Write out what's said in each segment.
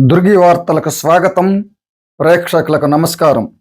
దుర్గి వార్తలకు స్వాగతం. ప్రేక్షకులకు నమస్కారం.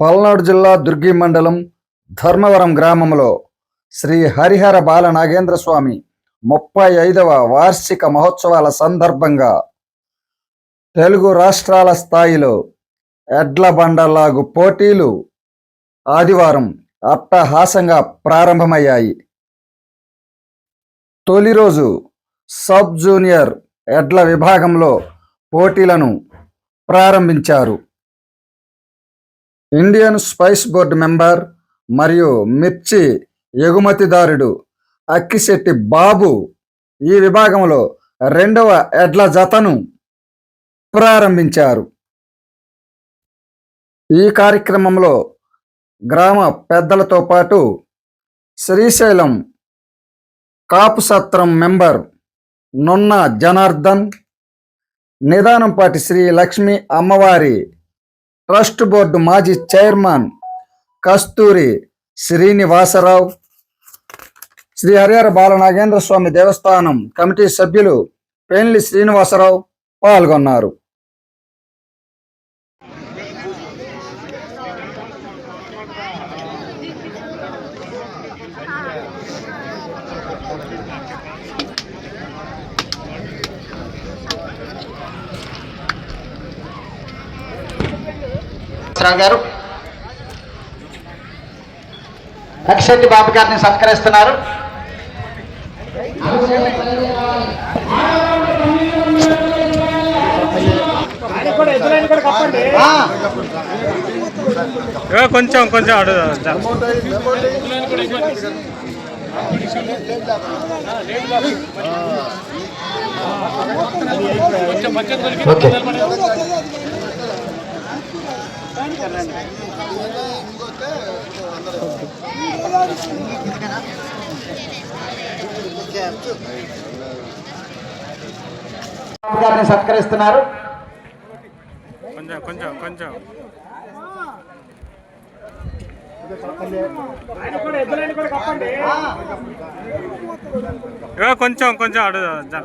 పల్నాడు జిల్లా దుర్గి మండలం ధర్మవరం గ్రామంలో శ్రీ హరిహర బాల నాగేంద్ర స్వామి ముప్పై ఐదవ వార్షిక మహోత్సవాల సందర్భంగా తెలుగు రాష్ట్రాల స్థాయిలో ఎడ్ల బండలాగు పోటీలు ఆదివారం అట్టహాసంగా ప్రారంభమయ్యాయి. తొలి రోజు సబ్ జూనియర్ ఎడ్ల విభాగంలో పోటీలను ప్రారంభించారు. ఇండియన్ స్పైస్ బోర్డు మెంబర్ మరియు మిర్చి ఎగుమతిదారుడు అక్కిశెట్టి బాబు ఈ విభాగంలో రెండవ ఎడ్ల జతను ప్రారంభించారు. ఈ కార్యక్రమంలో గ్రామ పెద్దలతో పాటు శ్రీశైలం కాపు సత్రం మెంబర్ నున్న జనార్దన్. నిదానంపాటి శ్రీ లక్ష్మి అమ్మవారి ట్రస్ట్ బోర్డు మాజీ చైర్మన్ కస్తూరి శ్రీనివాసరావు. శ్రీ హరిహర బాలనాగేంద్ర స్వామి దేవస్థానం కమిటీ సభ్యులు పెండ్లి శ్రీనివాసరావు పాల్గొన్నారు. రావు గారు. అక్షెట్టి బాబు గారిని సత్కరిస్తున్నారు. ఆ, ఏ, కొంచెం కొంచెం అడు ఓకే. గారిని సత్కరిస్తున్నారు. కొంచెం కొంచెం కొంచెం. కొంచెం కొంచెం అడు జర.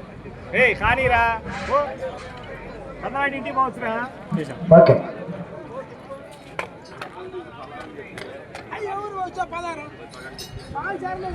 ఏ కానీరా. కథలాడి ఇంటికి పోవచ్చురా. ఓకే. ఎవరు వచ్చా పదారం కాల్చారులో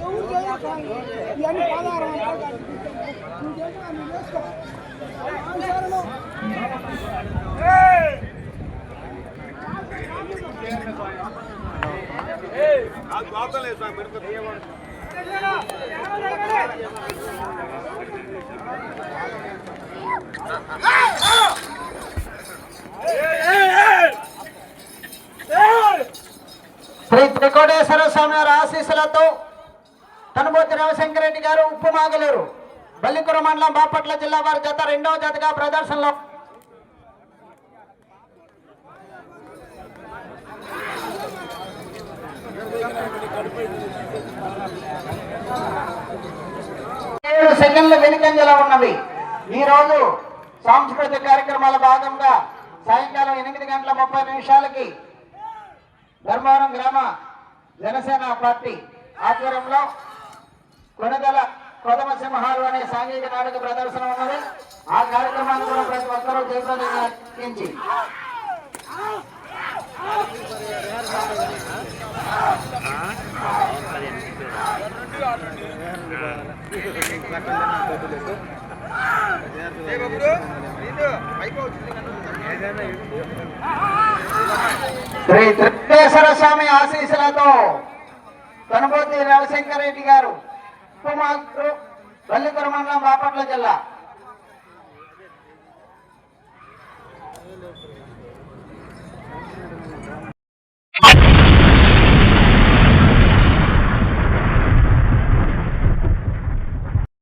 శ్రీ త్రికోటేశ్వర స్వామి వారి ఆశీస్సులతో తనుమూర్తి రవిశంకర్ రెడ్డి గారు ఉప్పు మాగలేరు. బల్లికుర మండలం బాపట్ల జిల్లా వారి జత రెండవ జతగా ప్రదర్శనలో ఏడు సెకండ్ల వెనుకంజలో ఉన్నవి. ఈ రోజు సాంస్కృతిక కార్యక్రమాల భాగంగా సాయంకాలం ఎనిమిది గంటల ముప్పై నిమిషాలకి ధర్మవరం గ్రామ జనసేన పార్టీ ఆధ్వర్యంలో కొనగల కొదమ సింహాలు అనే సాంఘిక నాటక ప్రదర్శన ఉన్నది. ఆ కార్యక్రమాన్ని కూడా ప్రతి ఒక్కరూ జయప్రదించి శ్రీ త్రిపేశ్వర స్వామి ఆశీస్సులతో కనుబోతి రవిశంకర్ రెడ్డి గారు కుమార్ వల్లిపుర మండలం బాపట్ల జిల్లా.